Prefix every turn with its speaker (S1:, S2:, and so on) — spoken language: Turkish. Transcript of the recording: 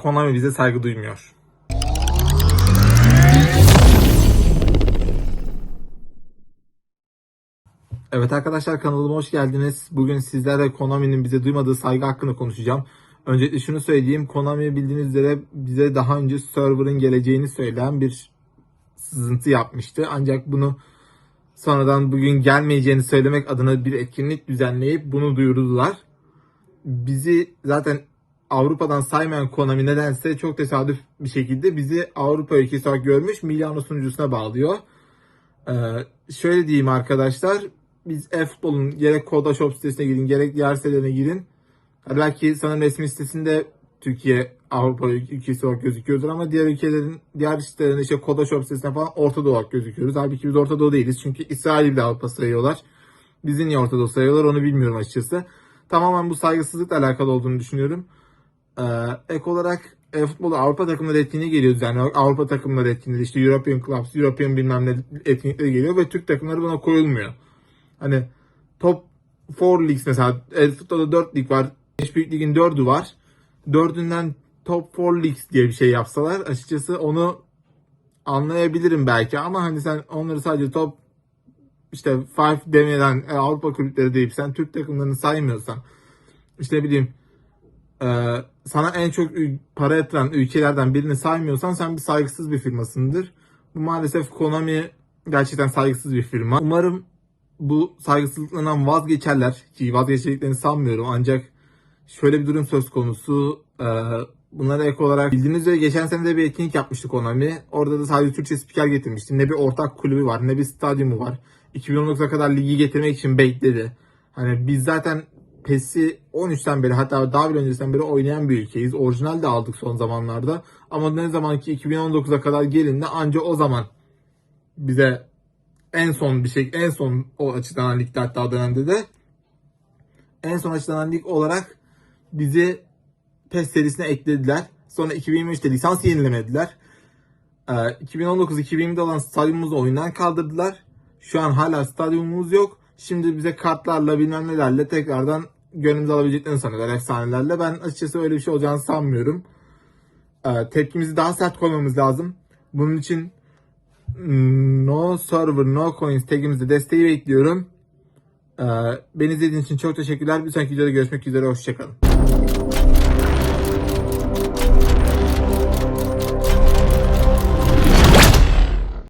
S1: Konami bize saygı duymuyor. Evet arkadaşlar kanalıma hoş geldiniz. Bugün sizlerle Konami'nin bize duymadığı saygı hakkında konuşacağım. Öncelikle şunu söyleyeyim. Konami bildiğiniz üzere bize daha önce server'ın geleceğini söyleyen bir sızıntı yapmıştı. Ancak bunu sonradan bugün gelmeyeceğini söylemek adına bir etkinlik düzenleyip bunu duyurdular. Bizi zaten Avrupa'dan saymayan Konami nedense çok tesadüf bir şekilde bizi Avrupa ülkesi olarak görmüş Milano sunucusuna bağlıyor. Ee, şöyle diyeyim arkadaşlar. Biz e-futbolun gerek Koda Shop sitesine girin gerek diğer sitelerine girin. Belki sanırım resmi sitesinde Türkiye Avrupa ülkesi olarak gözüküyordur ama diğer ülkelerin diğer sitelerinde işte Koda Shop sitesinde falan Orta Doğu olarak gözüküyoruz. Halbuki biz Orta Doğu değiliz. Çünkü İsrail'i de Avrupa sayıyorlar. Bizi niye Orta Doğu sayıyorlar onu bilmiyorum açıkçası. Tamamen bu saygısızlıkla alakalı olduğunu düşünüyorum. Ee, ek olarak e, futbolu Avrupa takımları etkinliği geliyor düzenli olarak. Avrupa takımları etkinliği işte European Clubs, European bilmem ne etkinlikleri geliyor ve Türk takımları buna koyulmuyor. Hani top 4 leagues mesela el futbolda 4 lig var. 5 büyük ligin 4'ü var. 4'ünden top 4 leagues diye bir şey yapsalar açıkçası onu anlayabilirim belki ama hani sen onları sadece top işte 5 demeden e, Avrupa kulüpleri deyip sen Türk takımlarını saymıyorsan işte ne bileyim e, sana en çok para yatıran ülkelerden birini saymıyorsan sen bir saygısız bir firmasındır. Bu maalesef Konami gerçekten saygısız bir firma. Umarım bu saygısızlıklarından vazgeçerler ki vazgeçeceklerini sanmıyorum ancak şöyle bir durum söz konusu. E, bunlara ek olarak bildiğiniz üzere geçen sene de bir etkinlik yapmıştık Konami. Orada da sadece Türkçe spiker getirmişti. Ne bir ortak kulübü var ne bir stadyumu var. 2019'a kadar ligi getirmek için bekledi. Hani biz zaten PES'i 13'ten beri hatta daha bir öncesinden beri oynayan bir ülkeyiz. Orijinal de aldık son zamanlarda. Ama ne zaman ki 2019'a kadar gelindi anca o zaman bize en son bir şey en son o açıklanan ligde hatta dönemde de en son açıklanan lig olarak bizi PES serisine eklediler. Sonra 2023'te lisans yenilemediler. Ee, 2019-2020'de olan stadyumumuzu oyundan kaldırdılar. Şu an hala stadyumumuz yok. Şimdi bize kartlarla bilmem nelerle tekrardan gönlümüzü alabileceklerini sanıyorlar efsanelerle. Ben açıkçası öyle bir şey olacağını sanmıyorum. Ee, tepkimizi daha sert koymamız lazım. Bunun için mm, no server no coins tagimizde desteği bekliyorum. Ee, beni izlediğiniz için çok teşekkürler. Bir sonraki videoda görüşmek üzere. Hoşçakalın.